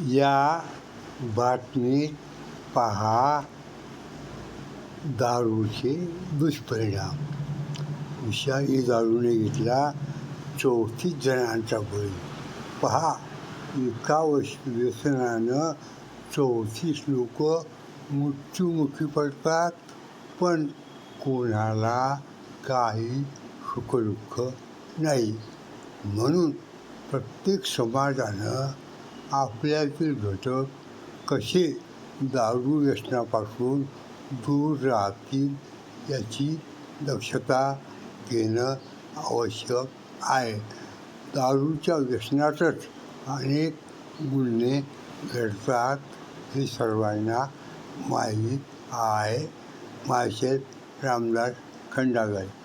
या बातमीत पहा दारूचे दुष्परिणाम. विषारी दारूने घेतला चौतीस जणांचा बळी. पहा एका वर्ष व्यसनानं चौतीस लोक मृत्युमुखी पडतात पण कोणाला काही सुखदुःख नाही. म्हणून प्रत्येक समाजानं आपल्यातील घटक कसे दारू व्यसनापासून दूर राहतील याची दक्षता घेणं आवश्यक आहे. दारूच्या व्यसनातच अनेक गुन्हे घडतात हे सर्वांना माहीत आहे. माझे रामदास खंडागळे.